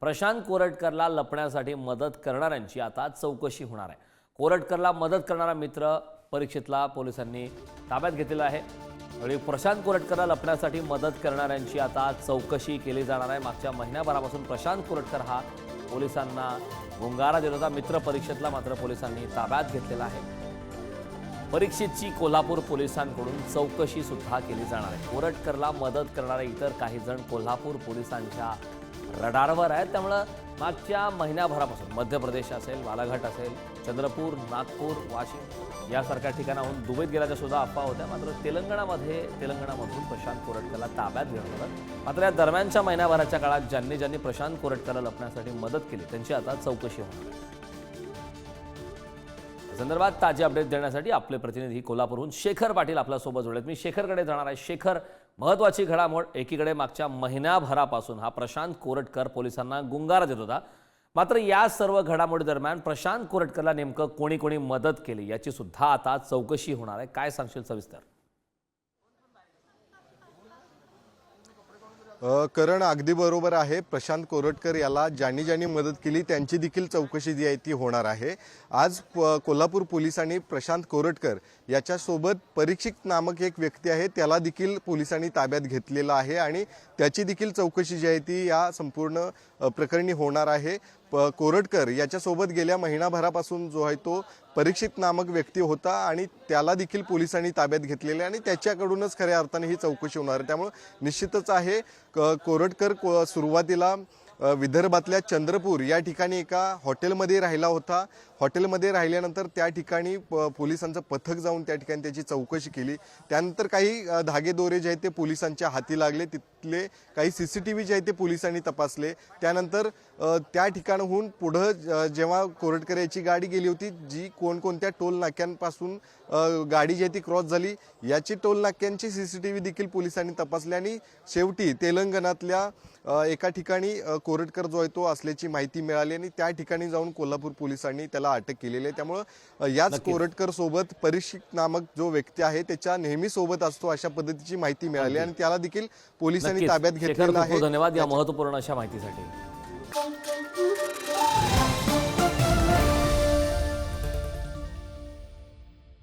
प्रशांत कोरटकरला लपण्यासाठी मदत करणाऱ्यांची आता चौकशी होणार आहे. कोरटकरला मदत करणारा मित्र परीक्षेतला पोलिसांनी ताब्यात घेतलेला आहे. आणि प्रशांत कोरटकरला लपण्यासाठी मदत करणाऱ्यांची आता चौकशी केली जाणार आहे. मागच्या महिन्याभरापासून प्रशांत कोरटकर हा पोलिसांना गुंगारा देत होता. मित्र परीक्षेतला मात्र पोलिसांनी ताब्यात घेतलेला आहे. परीक्षेची कोल्हापूर पोलिसांकडून चौकशी सुद्धा केली जाणार आहे. कोरटकरला मदत करणारे इतर काही जण कोल्हापूर पोलिसांच्या रडारवर आहेत. त्यामुळं मागच्या महिन्याभरापासून मध्य प्रदेश असेल बालाघाट असेल चंद्रपूर नागपूर वाशिम यासारख्या ठिकाणाहून दुबईत गेल्याच्या सुद्धा अफवा होत्या. मात्र तेलंगणामध्ये तेलंगणामधून प्रशांत कोरटकरला ताब्यात घेण्यात आलं मात्र या दरम्यानच्या महिन्याभराच्या काळात ज्यांनी ज्यांनी प्रशांत कोरटकरला लपण्यासाठी मदत केली त्यांची आता चौकशी होणार आहे. संदर्भात ताजे अपडेट देण्यासाठी आपले प्रतिनिधी कोल्हापूरहून शेखर पाटील आपल्यासोबत जोडलेत. मी शेखरकडे जाणार आहे. शेखर महत्त्वाची घडामोड एकीकडे मागच्या महिन्याभरापासून हा प्रशांत कोरटकर पोलिसांना गुंगारा देत होता. मात्र या सर्व घडामोडी दरम्यान प्रशांत कोरटकरला नेमकं कोणी कोणी मदत केली याची सुद्धा आता चौकशी होणार आहे. काय सांगशील सविस्तर? करण अगदी बरोबर आहे. प्रशांत कोरटकर याला ज्यांनी ज्यांनी मदत केली त्यांची देखील चौकशी जी आहे ती होणार आहे. आज प- कोल्हापूर पोलिसांनी प्रशांत कोरटकर याच्यासोबत परीक्षित नामक एक व्यक्ती आहे. त्याला देखील पोलिसांनी ताब्यात घेतलेला आहे आणि त्याची देखील चौकशी जी आहे ती या संपूर्ण प्रकरणी होणार आहे. प- कोरटकर याच्यासोबत गेल्या महिनाभरापासून जो आहे तो परीक्षित नामक व्यक्ती होता आणि त्याला देखील पोलिसांनी ताब्यात घेतलेले आणि त्याच्याकडूनच खऱ्या अर्थाने ही चौकशी होणार आहे. निश्चितच आहे क- कोरटकर को- सुरुवातीला विदर्भातल्या चंद्रपूर या ठिकाणी एका हॉटेलमध्ये राहिला होता. हॉटेलमध्ये राहिल्यानंतर त्या ठिकाणी प- पोलिसांचं पथक जाऊन त्या ठिकाणी त्याची चौकशी केली. त्यानंतर काही धागेदोरे जे आहेत ते पोलिसांच्या हाती लागले. तिथले काही C C T V J आहेत ते पोलिसांनी तपासले. त्यानंतर त्या ठिकाणाहून पुढं जेव्हा कोरटकर याची गाडी गेली होती जी कोणकोणत्या टोल नाक्यांपासून गाडी जी आहे ती क्रॉस झाली याची टोल नाक्यांची सी सी टी व्ही देखील पोलिसांनी तपासली. आणि शेवटी तेलंगणातल्या एका ठिकाणी कोरटकर जो आहे तो असल्याची माहिती मिळाली आणि त्या ठिकाणी जाऊन कोल्हापूर पोलिसांनी त्याला अटक केलेली आहे. त्यामुळं याच कोरटकर सोबत परीक्षित नामक जो व्यक्ती आहे त्याच्या नेहमी सोबत असतो अशा पद्धतीची माहिती मिळाली आणि त्याला देखील पोलिसांनी. ताब्यात घेतलेलं आहे. धन्यवाद या महत्त्वपूर्ण अशा माहितीसाठी.